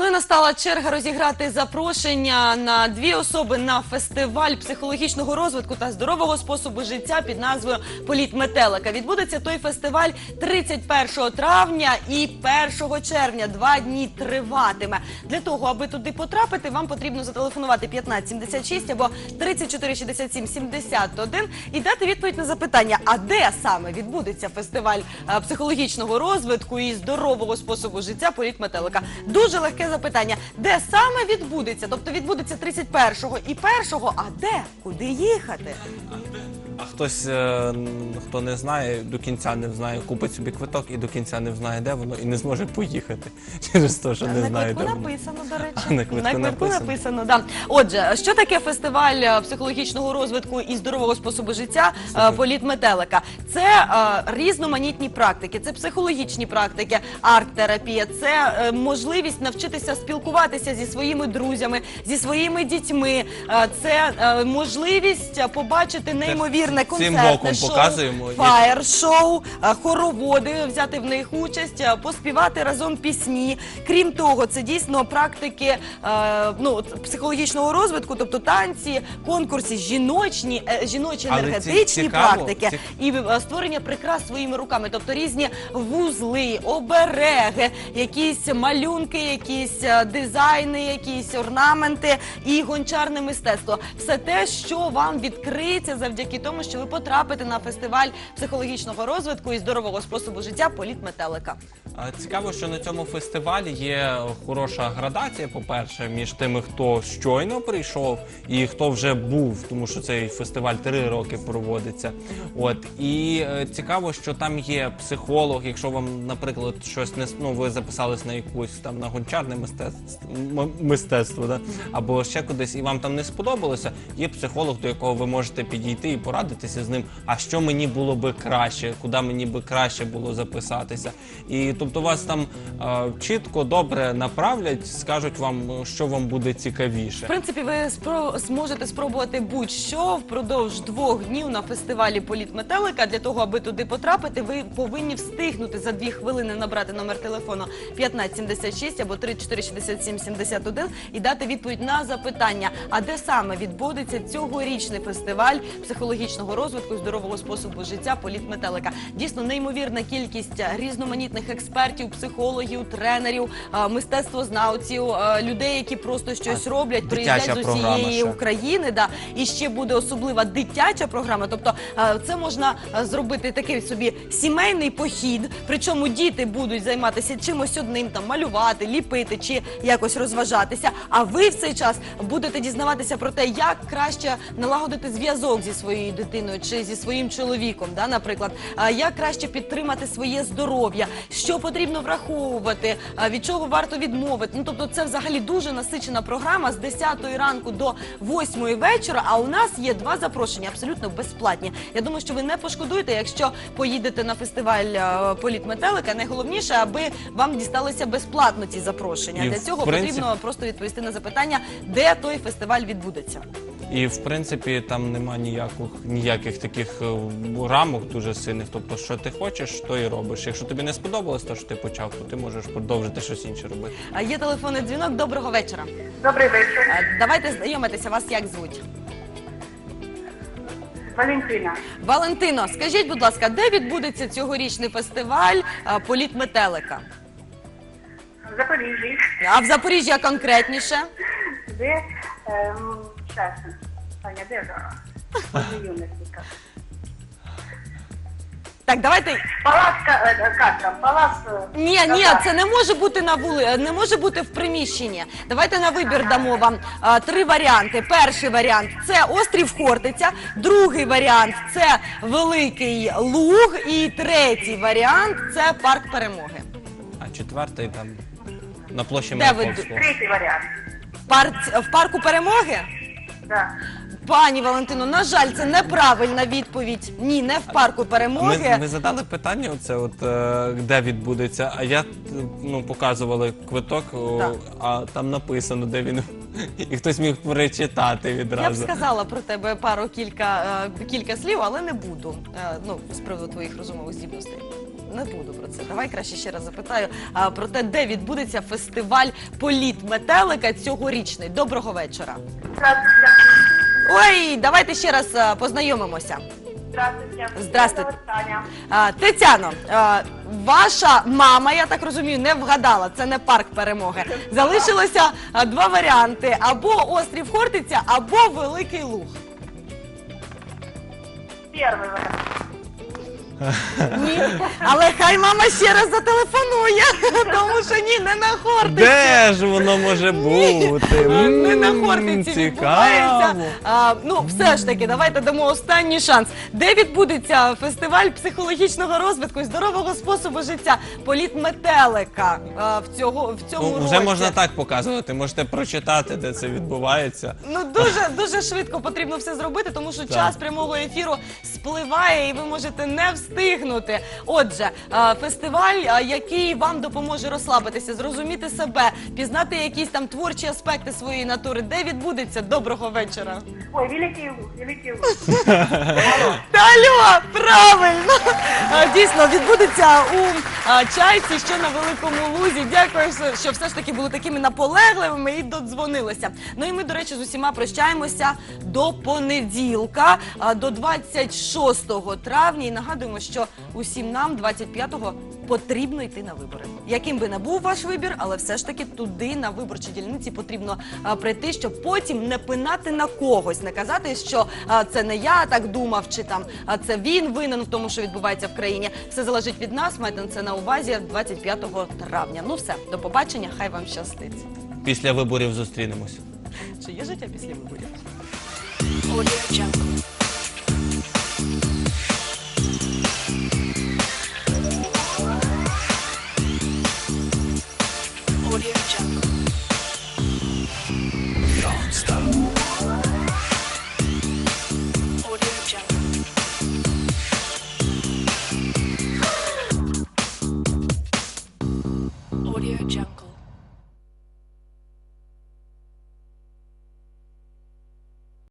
Ну і настала черга розіграти запрошення на дві особи на фестиваль психологічного розвитку та здорового способу життя під назвою Політ метелика. Відбудеться той фестиваль 31 травня і 1 червня. Два дні триватиме. Для того, аби туди потрапити, вам потрібно зателефонувати 1576 або 34 67 71 і дати відповідь на запитання, а де саме відбудеться фестиваль е, психологічного розвитку і здорового способу життя Політ метелика. Дуже легке запитання. Де саме відбудеться? Тобто відбудеться 31-го і 1-го, а де? Куди їхати? А хтось, е, хто не знає, до кінця не знає, купить собі квиток і до кінця не знає, де воно, і не зможе поїхати через те, що не на знає, де квитку воно. написано, до речі. А, на квитку написано. написано, да. Отже, що таке фестиваль е, психологічного розвитку і здорового способу життя е, політ метелика? Це різноманітні практики, це психологічні практики, арт-терапія, це можливість навчитися спілкуватися зі своїми друзями, зі своїми дітьми. це можливість побачити неймовірне цим концертне шоу, показуємо. Фаєр-шоу, хороводи, взяти в них участь, поспівати разом пісні. Крім того, це дійсно практики е, ну, психологічного розвитку, тобто танці, конкурси, жіночні, е, жіночі енергетичні цікаво, практики і е, створення прикрас своїми руками, тобто різні вузли, обереги, якісь малюнки, якісь дизайни, якісь орнаменти і гончарне мистецтво. Все те, що вам відкриється завдяки тому, що ви потрапите на фестиваль психологічного розвитку і здорового способу життя Політ метелика. Цікаво, що на цьому фестивалі є хороша градація, по-перше, між тими, хто щойно прийшов і хто вже був, тому що цей фестиваль три роки проводиться. От і е, цікаво, що там є психолог. Якщо вам, наприклад, щось не ну, ви записались на якусь там на гончарне мистецтво, мистецтво, да? або ще кудись, і вам там не сподобалося. Є психолог, до якого ви можете підійти і порадитися з ним. А що мені було би краще, куди мені би краще було записатися. І тобто вас там е, чітко добре направлять, скажуть вам, е, що вам буде В цікавіше. принципі, ви спро- зможете спробувати будь-що впродовж двох днів на фестивалі Політ метелика. Для того, аби туди потрапити, ви повинні встигнути за дві хвилини набрати номер телефону 1576 або 3467 71 і дати відповідь на запитання, а де саме відбудеться цьогорічний фестиваль психологічного розвитку і здорового способу життя Політ метелика. Дійсно, неймовірна кількість е, різноманітних експертів, психологів, тренерів, е, мистецтвознавців, е, людей, які просто щось роблять, приїздять з усієї. України. Да, і ще буде особлива дитяча програма. Тобто це можна зробити такий собі сімейний похід. Причому діти будуть займатися чимось одним, там малювати, ліпити чи якось розважатися. А ви в цей час будете дізнаватися про те, як краще налагодити зв'язок зі своєю дитиною чи зі своїм чоловіком, да, наприклад, як краще підтримати своє здоров'я, що потрібно враховувати, від чого варто відмовити. Ну тобто, це взагалі дуже насичена програма з 10 ранку до 8 вечора. А у нас є два запрошення абсолютно безплатні. Я думаю, що ви не пошкодуєте, якщо поїдете на фестиваль е, політ метелика. Найголовніше, аби вам дісталися безплатно ці запрошення. Для цього потрібно просто відповісти на запитання, де той фестиваль відбудеться. І в принципі там нема ніяких ніяких таких е, рамок дуже сильних. Тобто, що ти хочеш, то і робиш. Якщо тобі не сподобалось, те, що ти почав, то ти можеш продовжити щось інше робити. А Є телефонний дзвінок. Доброго вечора. Добрий вечір. Е, Давайте знайомитися. Вас як звуть? Валентина. Валентино, скажіть, будь ласка, де відбудеться цьогорічний фестиваль е, політ метелика? В Запоріжжі. А в Запоріжжі а конкретніше? Де ем, Таня, де ж? Юностіка. Так, давайте. Палац, Ка- е, як там, палац... Ні, ні, це не може бути на вули, не може бути в приміщенні. Давайте на вибір дамо вам а, три варіанти. Перший варіант це острів Хортиця, другий варіант це Великий Луг, і третій варіант це парк перемоги. А четвертий там на площі Де ви Маяковського. Третій варіант. Парк в парку перемоги? Да. Пані Валентино, на жаль, це неправильна відповідь. Ні, не в парку перемоги. Ми, ми задали питання, оце от е, де відбудеться, а я ну показували квиток, о, Так. а там написано, де він і хтось міг прочитати Я б відразу. сказала про тебе пару кілька, е, кілька слів, але не буду. е, Ну, з приводу твоїх розумових здібностей. Не буду про це. Давай краще ще раз запитаю а, про те, де відбудеться фестиваль Політ метелика цьогорічний. Доброго вечора. Здравствуйте. Ой, давайте ще раз а, познайомимося. Здравствуйте. Здравствуйте. Меня зовут Таня. А, Тетяно, а, ваша мама, я так розумію, не вгадала. Це не парк перемоги. Залишилося а, два варіанти: або острів Хортиця, або Великий Луг. Первый вариант. Ні, але хай мама ще раз зателефонує, тому що ні, не на Хортиці. Де ж воно може бути? Не на Хортиці відбувається. Цікаво. А, ну, все ж таки, давайте дамо останній шанс. Де відбудеться фестиваль психологічного розвитку і здорового способу життя? Політ метелика а, в цього в цьому Ну, році. вже можна так показувати, можете прочитати, де це відбувається. Ну дуже дуже швидко потрібно все зробити, тому що час прямого ефіру спливає, і ви можете не встигнути. Отже, фестиваль, який вам допоможе розслабитися, зрозуміти себе, пізнати якісь там творчі аспекти своєї натури. Де відбудеться? Доброго вечора. Ой, Великий Луг, Великий. Та алло, правильно! Дійсно, відбудеться у чайці, що на великому лузі. Дякую, що- все ж таки були такими наполегливими і додзвонилися. Ну і ми, до речі, з усіма прощаємося до понеділка, а, до 26 травня. І нагадуємо, що усім нам 25-го потрібно йти на вибори. Яким би не був ваш вибір, але все ж таки туди на виборчі дільниці потрібно прийти, щоб потім не пинати на когось, не казати, що це не я так думав, чи там це він винен в тому, що відбувається в країні. Все залежить від нас. Майте це на увазі 25 травня. Ну все, до побачення. Хай вам щастить. Після виборів зустрінемось. Чи є життя після виборів?